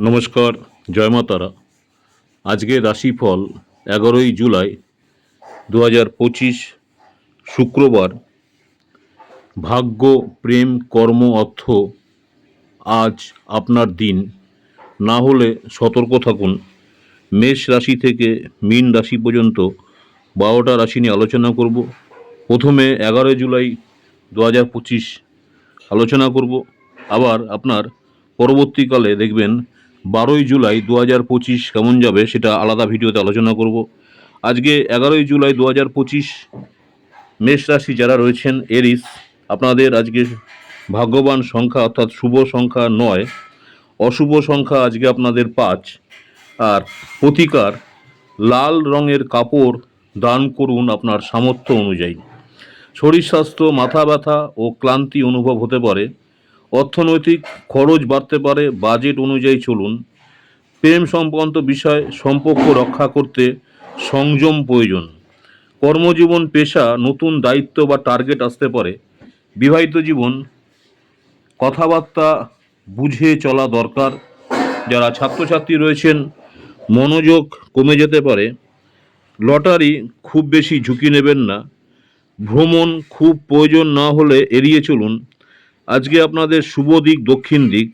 নমস্কার, জয় মা তারা। আজকে রাশিফল এগারোই জুলাই দু হাজার পঁচিশ শুক্রবার। ভাগ্য, প্রেম, কর্ম, অর্থ আজ আপনার দিন। না হলে সতর্ক থাকুন। মেষ রাশি থেকে মীন রাশি পর্যন্ত বারোটা রাশি নিয়ে আলোচনা করব। প্রথমে এগারোই জুলাই দু হাজার পঁচিশ আলোচনা করব। আবার আপনার পরবর্তীকালে দেখবেন বারোই জুলাই দু হাজার পঁচিশ কেমন যাবে সেটা আলাদা ভিডিওতে আলোচনা করব। আজকে এগারোই জুলাই দু হাজার পঁচিশ মেষ রাশি যারা রয়েছেন, এরিস, আপনাদের আজকে ভাগ্যবান সংখ্যা অর্থাৎ শুভ সংখ্যা নয়, অশুভ সংখ্যা আজকে আপনাদের পাঁচ। আর প্রতিকার, লাল রঙের কাপড় দান করুন আপনার সামর্থ্য অনুযায়ী। শরীর স্বাস্থ্য, মাথা ব্যথা ও ক্লান্তি অনুভব হতে পারে। অর্থনৈতিক খরচ বাড়তে পারে বাজেট অনুযায়ী চলুন। প্রেম সংক্রান্ত বিষয়, সম্পর্ক রক্ষা করতে সংযম প্রয়োজন। কর্মজীবন, পেশা, নতুন দায়িত্ব বা টার্গেট আসতে পারে। বিবাহিত জীবন, কথাবার্তা বুঝে চলা দরকার। যারা ছাত্রছাত্রী রয়েছেন, মনোযোগ কমে যেতে পারে। লটারি খুব বেশি ঝুঁকি নেবেন না। ভ্রমণ খুব প্রয়োজন না হলে এড়িয়ে চলুন। আজকে আপনাদের শুভ দিক, দক্ষিণ দিক।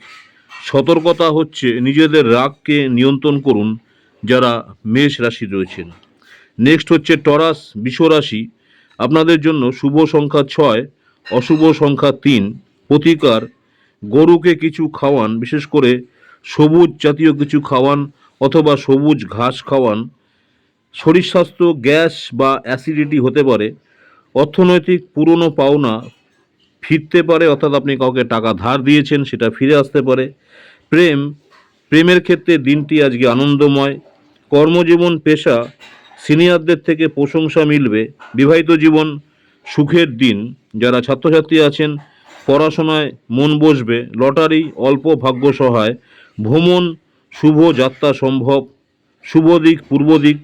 সতর্কতা হচ্ছে নিজেদের রাগকে নিয়ন্ত্রণ করুন, যারা মেষ রাশি রয়েছেন। নেক্সট হচ্ছে টরাস, বিষ রাশি। আপনাদের জন্য শুভ সংখ্যা ছয়, অশুভ সংখ্যা তিন, প্রতিকার। গরুকে কিছু খাওয়ান, বিশেষ করে সবুজ জাতীয় কিছু খাওয়ান, অথবা সবুজ ঘাস খাওয়ান। শরীর স্বাস্থ্য, গ্যাস বা অ্যাসিডিটি হতে পারে। অর্থনৈতিক পুরনো পাওনা ফিরতে পারে, অর্থাৎ আপনি কাউকে টাকা ধার দিয়েছেন, সেটা ফিরে আসতে পারে। প্রেম, প্রেমের ক্ষেত্রে দিনটি আজকে আনন্দময়। কর্মজীবন, পেশা, সিনিয়রদের থেকে প্রশংসা মিলবে। বিবাহিত জীবন, সুখের দিন। যারা ছাত্রছাত্রী আছেন, পড়াশোনায় মন বসবে। লটারি, অল্প ভাগ্য সহায়। ভ্রমণ, শুভ যাত্রা সম্ভব। শুভ দিক, পূর্ব দিক।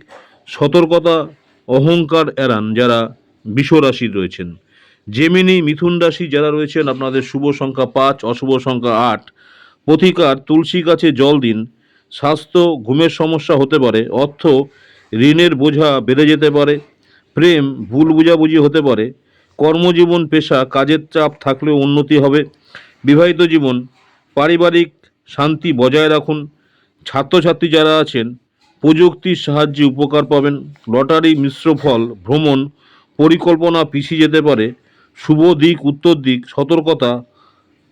সতর্কতা, অহংকার এড়ান যারা বিশ্বরাশি রয়েছেন। জেমিনি মিথুন রাশি যারা রয়েছেন, আপনাদের শুভ সংখ্যা পাঁচ, অশুভ সংখ্যা আট। প্রতিকার, তুলসী গাছে জল দিন। স্বাস্থ্য, ঘুমের সমস্যা হতে পারে। অর্থ, ঋণের বোঝা বেড়ে যেতে পারে। প্রেম, ভুল বুঝাবুঝি হতে পারে। কর্মজীবন, পেশা, কাজের চাপ থাকলেও উন্নতি হবে। বিবাহিত জীবন, পারিবারিক শান্তি বজায় রাখুন। ছাত্রছাত্রী যারা আছেন, প্রযুক্তির সাহায্যে উপকার পাবেন। লটারি, মিশ্র ফল, ভ্রমণ, পরিকল্পনা পিছিয়ে যেতে পারে। শুভ দিক, উত্তর দিক, সতর্কতা,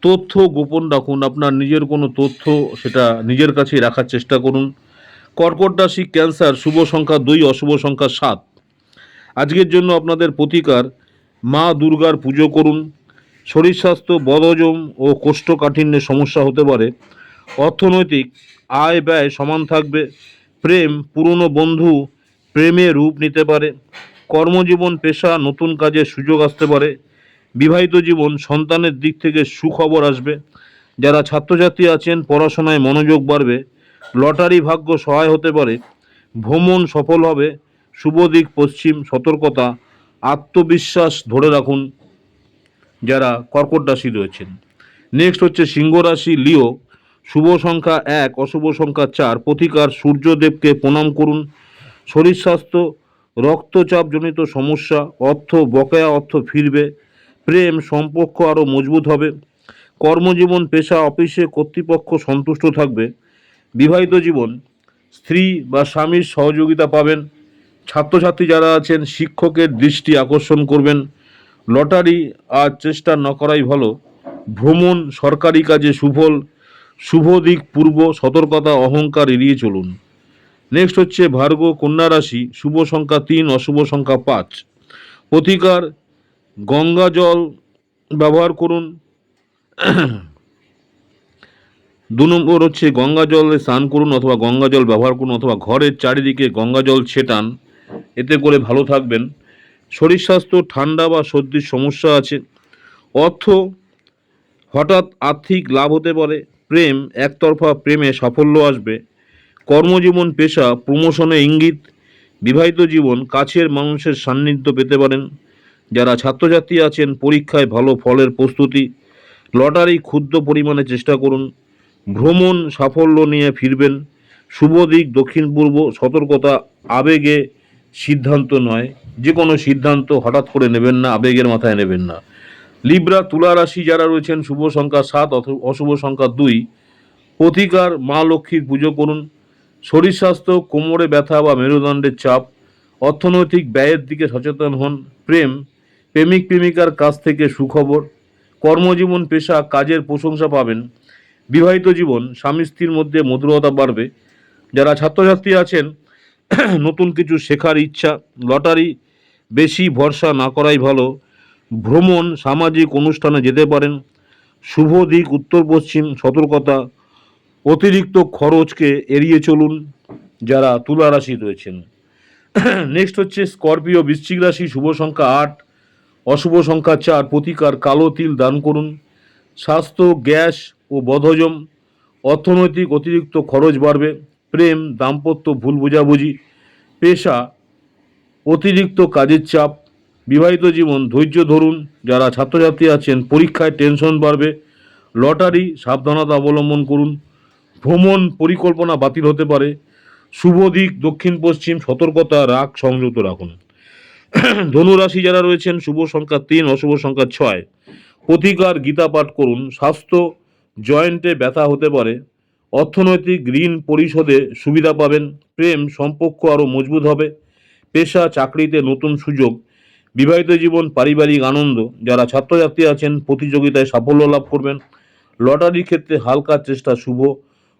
তথ্য গোপন রাখুন, আপনার নিজের কোনো তথ্য সেটা নিজের কাছে রাখার চেষ্টা করুন। কর্কট রাশি ক্যান্সার, শুভ সংখ্যা দুই, অশুভ সংখ্যা সাত। আজকের জন্য আপনাদের প্রতিকার, মা দুর্গার পুজো করুন। শরীর স্বাস্থ্য বদহজম ও কোষ্ঠকাঠিন্যের সমস্যা হতে পারে। অর্থনৈতিক আয় ব্যয় সমান থাকবে। প্রেম, পুরনো বন্ধু প্রেমে রূপ নিতে পারে। কর্মজীবন, পেশা, নতুন কাজের সুযোগ আসতে পারে। বিবাহিত জীবন সন্তানের দিক থেকে সুখবর আসবে। যারা ছাত্রছাত্রী আছেন, পড়াশোনায় মনোযোগ বাড়বে, লটারি ভাগ্য সহায় হতে পারে, ভ্রমণ সফল হবে, শুভ দিক, পশ্চিম সতর্কতা, আত্মবিশ্বাস ধরে রাখুন যারা কর্কট রাশি রয়েছেন। নেক্সট হচ্ছে সিংহ রাশি লিও শুভ সংখ্যা এক, অশুভ সংখ্যা চার, প্রতিকার সূর্যদেবকে প্রণাম করুন। শরীর স্বাস্থ্য রক্তচাপজনিত সমস্যা, অর্থ বকেয়া, অর্থ ফিরবে। প্রেম, সম্পর্ক আরও মজবুত হবে। কর্মজীবন, পেশা, অফিসে কর্তৃপক্ষ সন্তুষ্ট থাকবে। বিবাহিত জীবন, স্ত্রী বা স্বামীর সহযোগিতা পাবেন। ছাত্রছাত্রী যারা আছেন, শিক্ষকের দৃষ্টি আকর্ষণ করবেন। লটারি আর চেষ্টা না করাই ভালো। ভ্রমণ সরকারি কাজে সুফল, শুভ দিক পূর্ব, সতর্কতা, অহংকার এড়িয়ে চলুন। নেক্সট হচ্ছে ভার্গ কন্যা রাশি, শুভ সংখ্যা তিন, অশুভ সংখ্যা পাঁচ। প্রতিকার গঙ্গা জল ব্যবহার করুন। দু নম্বর হচ্ছে গঙ্গা জলে স্নান করুন অথবা গঙ্গা জল ব্যবহার করুন অথবা ঘরের চারিদিকে গঙ্গা জল ছেটান। এতে করে ভালো থাকবেন। শরীর স্বাস্থ্য ঠান্ডা বা সর্দির সমস্যা আছে। অর্থ, হঠাৎ আর্থিক লাভ হতে পারে। প্রেম, একতরফা প্রেমে সাফল্য আসবে। কর্মজীবন, পেশা, প্রমোশনে ইঙ্গিত। বিবাহিত জীবন, কাছের মানুষের সান্নিধ্য পেতে পারেন। যারা ছাত্রছাত্রী আছেন, পরীক্ষায় ভালো ফলের প্রস্তুতি, লটারি ক্ষুদ্র পরিমাণে চেষ্টা করুন, ভ্রমণ সাফল্য নিয়ে ফিরবেন, শুভ দিক, দক্ষিণ পূর্ব, সতর্কতা, আবেগে সিদ্ধান্ত নয় যে কোনো সিদ্ধান্ত হঠাৎ করে নেবেন না, আবেগের মাথায় নেবেন না। লিব্রা তুলা রাশি যারা রয়েছেন, শুভ সংখ্যা সাত অশুভ সংখ্যা দুই, প্রতিকার মা লক্ষ্মীর পুজো করুন, শরীর স্বাস্থ্য, কোমরে ব্যথা বা মেরুদণ্ডের চাপ, অর্থনৈতিক ব্যয়ের দিকে সচেতন হন, প্রেম প্রেমিক প্রেমিকার কাছ থেকে সুখবর, কর্মজীবন, পেশা, কাজের প্রশংসা পাবেন। বিবাহিত জীবন, স্বামী স্ত্রীর মধ্যে মধুরতা বাড়বে। যারা ছাত্রছাত্রী আছেন, নতুন কিছু শেখার ইচ্ছা, লটারি বেশি ভরসা না করাই ভালো। ভ্রমণ, সামাজিক অনুষ্ঠানে যেতে পারেন। শুভ দিক, উত্তর পশ্চিম, সতর্কতা, অতিরিক্ত খরচকে এড়িয়ে চলুন, যারা তুলা রাশি রয়েছেন। নেক্সট হচ্ছে স্করপিও, বৃশ্চিক রাশি, শুভ সংখ্যা আট। অশুভ সংখ্যা চার প্রতিকার কালো তিল দান করুন। স্বাস্থ্য, গ্যাস ও বদহজম, অর্থনৈতিক অতিরিক্ত খরচ বাড়বে। প্রেম, দাম্পত্য ভুল বোঝাবুঝি, পেশা, অতিরিক্ত কাজের চাপ, বিবাহিত জীবন ধৈর্য ধরুন। যারা ছাত্রছাত্রী আছেন, পরীক্ষায় টেনশন বাড়বে। লটারি সাবধানতা অবলম্বন করুন। ভ্রমণ পরিকল্পনা বাতিল হতে পারে। শুভ দিক, দক্ষিণ, পশ্চিম সতর্কতা রাগ সংযত রাখুন। ধনুরাশি যারা রয়েছেন, শুভ সংখ্যা তিন, অশুভ সংখ্যা ছয়। প্রতিকার, গীতা পাঠ করুন। স্বাস্থ্য জয়েন্টে ব্যথা হতে পারে। অর্থনৈতিক ঋণ পরিশোধে সুবিধা পাবেন। প্রেম, সম্পর্ক আরও মজবুত হবে। পেশা, চাকরিতে নতুন সুযোগ। বিবাহিত জীবন, পারিবারিক আনন্দ। যারা ছাত্রছাত্রী আছেন, প্রতিযোগিতায় সাফল্য লাভ করবেন। লটারির ক্ষেত্রে হালকা চেষ্টা শুভ।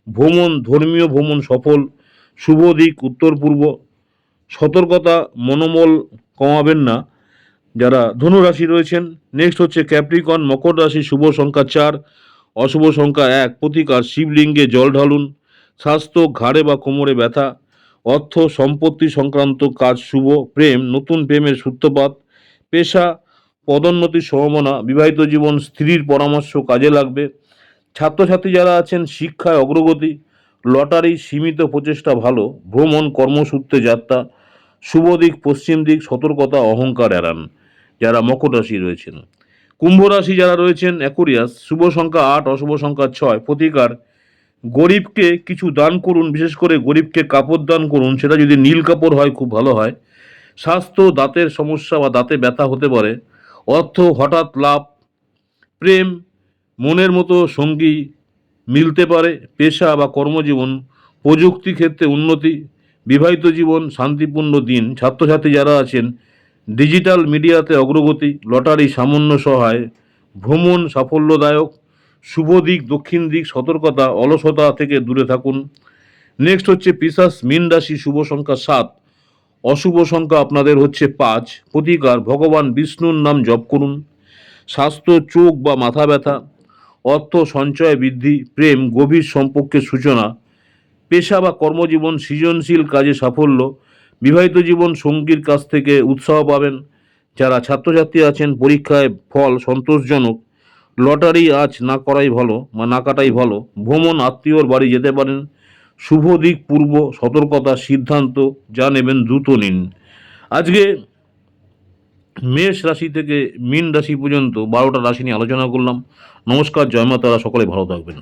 ভ্রমণ, ধর্মীয় ভ্রমণ সফল। শুভ দিক উত্তর পূর্ব সতর্কতা মনোবল কমাবেন না। যারা ধনু রাশি রয়েছেন নেক্সট হচ্ছে ক্যাপ্রিকন মকর রাশি, শুভ সংখ্যা চার, অশুভ সংখ্যা এক প্রতিকার শিবলিঙ্গে জল ঢালুন। স্বাস্থ্য, ঘাড়ে বা কোমরে ব্যথা, অর্থ, সম্পত্তি সংক্রান্ত কাজ শুভ, প্রেম, নতুন প্রেমের সূত্রপাত, পেশা, পদোন্নতির সম্ভাবনা, বিবাহিত জীবন, স্ত্রীর পরামর্শ কাজে লাগবে। ছাত্রছাত্রী যারা আছেন, শিক্ষায় অগ্রগতি, লটারি সীমিত প্রচেষ্টা ভালো, ভ্রমণ, কর্মসূত্রে যাত্রা শুভ দিক, পশ্চিম দিক, সতর্কতা, অহংকার এড়ান, যারা মকর রাশি রয়েছেন। কুম্ভ রাশি যারা রয়েছেন অ্যাকুরিয়াস শুভ সংখ্যা আট, অশুভ সংখ্যা ছয়, প্রতিকার। গরিবকে কিছু দান করুন, বিশেষ করে গরিবকে কাপড় দান করুন, সেটা যদি নীল কাপড় হয়, খুব ভালো হয়। স্বাস্থ্য, দাঁতের সমস্যা বা দাঁতে ব্যথা হতে পারে। অর্থ, হঠাৎ লাভ, প্রেম, মনের মতো সঙ্গী মিলতে পারে, পেশা বা কর্মজীবন, প্রযুক্তি ক্ষেত্রে উন্নতি বিবাহিত জীবন, শান্তিপূর্ণ দিন, ছাত্রছাত্রী যারা আছেন ডিজিটাল মিডিয়াতে অগ্রগতি, লটারি, সামান্য সহায়, ভ্রমণ সাফল্যদায়ক, শুভ দিক, দক্ষিণ দিক, সতর্কতা, অলসতা থেকে দূরে থাকুন। নেক্সট হচ্ছে পিসাস, মিন রাশি, শুভ সংখ্যা সাত। অশুভ সংখ্যা আপনাদের হচ্ছে পাঁচ। প্রতিকার, ভগবান বিষ্ণুর নাম জপ করুন। স্বাস্থ্য, চোখ বা মাথা ব্যথা, অর্থ সঞ্চয় বৃদ্ধি, প্রেম, গভীর সম্পর্কের সূচনা পেশা বা কর্মজীবন সৃজনশীল কাজে সাফল্য। বিবাহিত জীবন সঙ্গীর কাছ থেকে উৎসাহ পাবেন। যারা ছাত্রছাত্রী আছেন, পরীক্ষায় ফল সন্তোষজনক। লটারি আজ না করাই ভালো বা না কাটাই ভালো। ভ্রমণ আত্মীয়র বাড়ি যেতে পারেন। শুভ দিক, পূর্ব সতর্কতা সিদ্ধান্ত যা নেবেন দ্রুত নিন। আজকে মেষ রাশি থেকে মীন রাশি পর্যন্ত বারোটা রাশি নিয়ে আলোচনা করলাম। নমস্কার, জয় মা তারা সকলে ভালো থাকবেন।